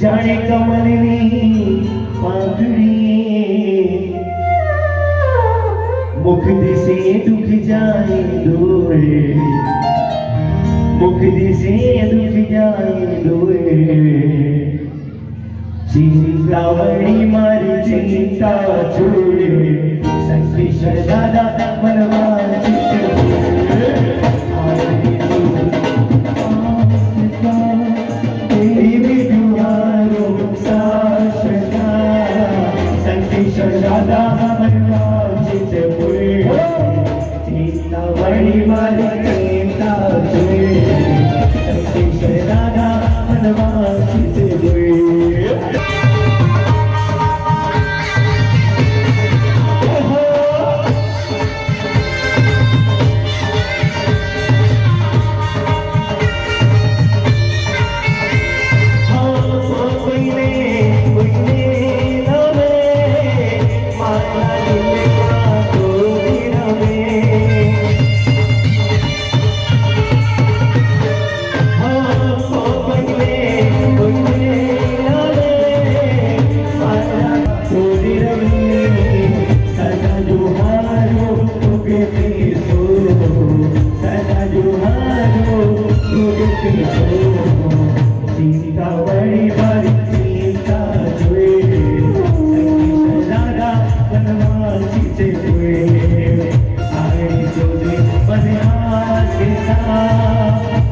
જાણે કમલની પાંખડી. મુખ દિશે દુખ જાય દોરે. મુખ દિશે દુખ જાય દોરે. ચિંતાવણી મારી ચિંતા છોડે. સંકિષ્ણ દાદા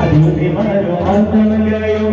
അതിന്റെ മനോഹരമായ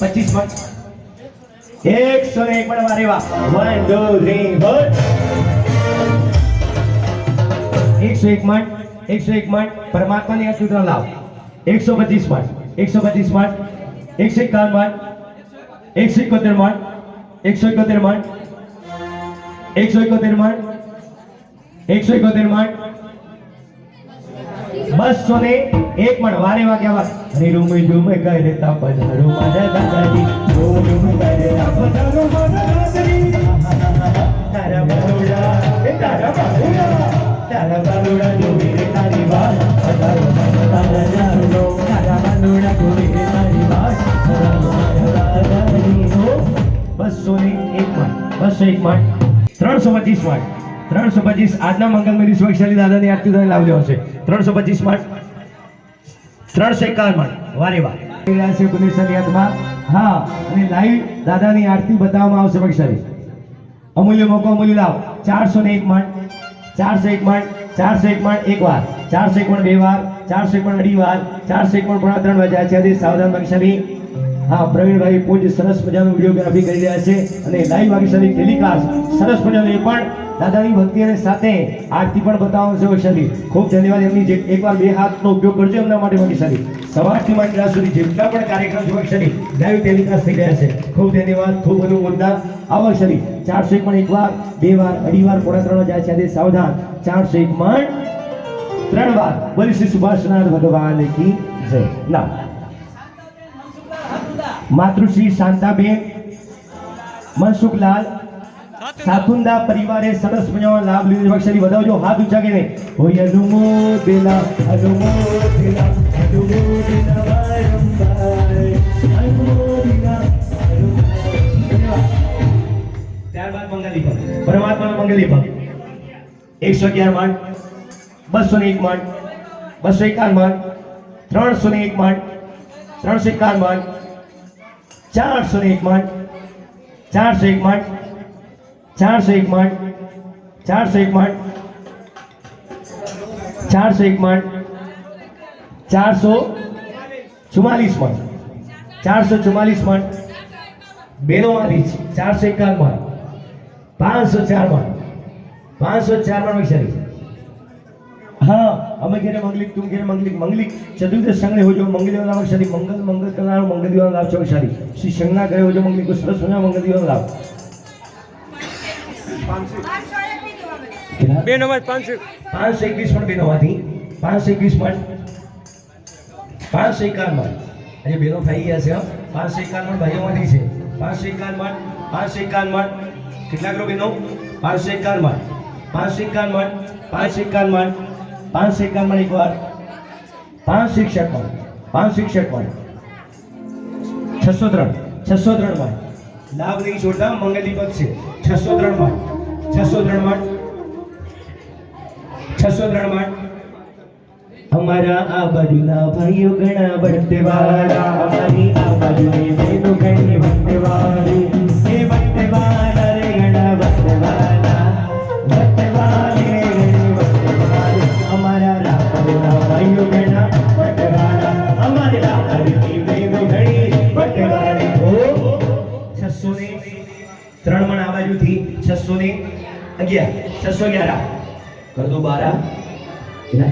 પચીસમાં એકસો ને એક પણ વારે વાહ વન ટુ થ્રી ફોર એકસો એક માં એકસો એક માં પરમાત્માની આ સૂત્ર લાવ એકસો પચીસમાં એકસો પચીસમાં એકસો એકાવનમાં એકસો એકોતેરમાં એકસો એકોતેરમાં એકસો એકોતેરમાં એકસો એકોતેરમાં બસો ને એક પણ વારે વાગ્યા વાત અરે રૂમ રૂમ ગાય રે તા પધારો મારા દાદાજી. રૂમ રૂમ ગાય રે તા પધારો મારા દાદાજી. તારા બાલુડા એ તારા બાલુડા તારા બાલુડા જો મેરે તારી વાત. પધારો મારા દાદાજી. તારા બાલુડા જો મેરે તારી વાત. પધારો મારા દાદાજી. બસો ને એક પણ, બસો એક પણ. ત્રણસો પચીસમાં ત્રણસો પચીસ આજના મંગલમય સુરક્ષાની દાદાની આરતી તમે લાવજો હશે. ત્રણસો પચીસમાં ત્રણસો એકાવન વારે થઈ રહ્યા છે પુનેશ્વરની યાદમાં, હા, અને લાઈવ દાદાની આરતી બતાવવામાં આવશે વૈશાલી. અમૂલ્ય મોકો, અમૂલ્ય લાવ ચારસો એક માં ચારસો એક માં ચારસો એક એક વાર. ચારસો એક બે વાર. ચારસો એક માં અઢી વાર. ચારસો એક માં પોણા ત્રણ વાગ્યા છે આજે સાવધાન વૈશાલી. હા, પ્રવીણભાઈ પૂજ સરસ મજાનું વિડીયોગ્રાફી કરી રહ્યા છે. અને લાઈવ વાગીશાલી ટેલિકાસ્ટ સરસ મજાનું એ પણ દાદાની ભક્તિ અને સાથે આરતી પણ બતાવવાનું છે વૈશાલી. ખૂબ ધન્યવાદ એમની જે એકવાર બે હાથનો ઉપયોગ કરજો એમના માટે વૈશાલી. સવારથી માંડી રાત સુધી જેટલા પણ કાર્યક્રમ છે વૈશાલી લાઈવ ટેલિકાસ્ટ થઈ રહ્યા છે. ખૂબ ધન્યવાદ, ખૂબ અનુમોદના. આ વૈશાલી, ચારસો એક પણ એક વાર બે વાર, અઢી વાર, પોણા ત્રણ જાય છે. આજે સાવધાન. ચારસો એક પણ ત્રણ વાર. બોલી શ્રી સુભાષનાથ ભગવાન કી જય. ના. માતૃશ્રી શાંતાબેન, મનસુખલાલ સાતુંદા પરિવારે સરસ મજાનો લાભ લીધો. અક્ષરી વધાવજો. હાથ ઊંચા હોય અનુમોદેલા અનુમોદેલા ત્યારબાદ મંગલી ભક્ત પરમાત્માનો મંગલી ભક્ત એકસો અગિયાર માંડ. બસો એક માંડ. બસો એકાવન માંડ. ત્રણસો ને એક માંડ. ત્રણસો એકાવન માંડ. ચારસો એક માંડ. ચારસો એક માંડ. ચારસો એક મણ ચારસો એક મણ ચારસો એક મણ ચારસો ચુમ્માલીસ મણ ચારસો ચુમ્માલીસ મણ બેનો મારી છે ચારસો એકાવન મણ પાંચસો ચાર મણ પાંચસો ચાર મણ વિચારી હા, અમે ઘેરે મંગલિક, તું ઘેરે મંગલિક. મંગલિક ચતુર્દશ સંગણે હોજો મંગલદેવ લાવ શરી મંગલ મંગલ કરનારો મંગલદેવ લાભ છો શરી શ્રી સંગના ગયો હોજો મંગલિક. સરસ મંગલ મંગલદેવ લાભ બે નંબર પાંચસો. પાંચસો એકવીસ પણ બેનોમાંથી પાંચસો એકવીસ પણ પાંચસો એકાવનમાં આજે બેનો થઈ ગયા છે હો. પાંચસો એકાવન ભાઈઓમાંથી છે. પાંચસો એકાવનમાં પાંચસો એકાવનમાં કેટલા કરો બેનો પાંચસો એકાવનમાં પાંચસો એકાવનમાં પાંચસો એકાવનમાં પાંચસો એકાવનમાં એક વાર પાંચ શિક્ષક પણ પાંચ શિક્ષક પણ છસો ત્રણ છસો ત્રણમાં લાભ નહીં છોડતા મંગલ દીપક છે. છસો ત્રણમાં છસો ત્રણ છસો ત્રણ અમારા આ બાજુના ભાઈઓ ઘણા વટેવાળા અમારી આ બાજુ બહેનો ઘણી વટેવાળી એ વટેવાળા રે ઘણા વટેવાળા અગિયાર છસો અગિયાર કર દો બારા કેટલા?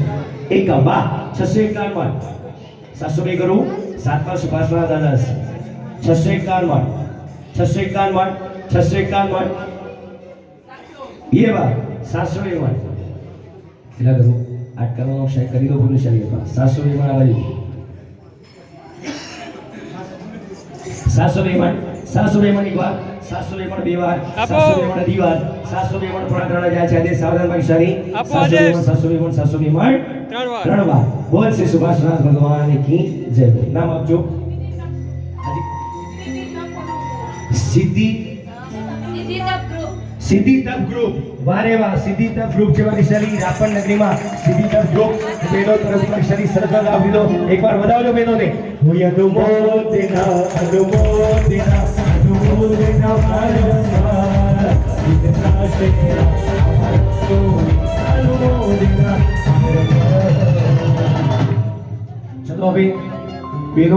એકાવન વાહ છસો એકાવન સાતસો બે કરું સાતમા સુભાષના દાદા છસો એકાવન છસો એકાવન છસો એકાવન એ વાર સાતસો બે વાર કેટલા કરું આઠ કરવાનો શાયદ કરી દો પૂરું શરીર સાતસો બે માં બાજુ સાતસો બે માં સાતસો બે માં એક વાર સાતસો બે માં બે વાર સાતસો બે માં અઢી વાર સાતસો બે માં પોણા ત્રણ હજાર છે. આજે સાવધાન ભાઈ સાતસો બે આદેશ. સાતસો બે માં સાતસો બે માં ત્રણ વાર. બોલ શ્રી સુભાષનાથ ભગવાન કી જય નામ આપજો. સિદ્ધિ સિદ્ધિ તપ ગ્રુપ. વારે વાહ સિદ્ધિ તપ ગ્રુપ જેવા વિશાલી રાપણ નગરીમાં સિદ્ધિ તપ ગ્રુપ. બેનો તરફથી વિશાલી સરસ લાભ લીધો એકવાર વધાવજો બેનોને. હું અનુમોદના અનુમોદના અનુમોદના વારંવાર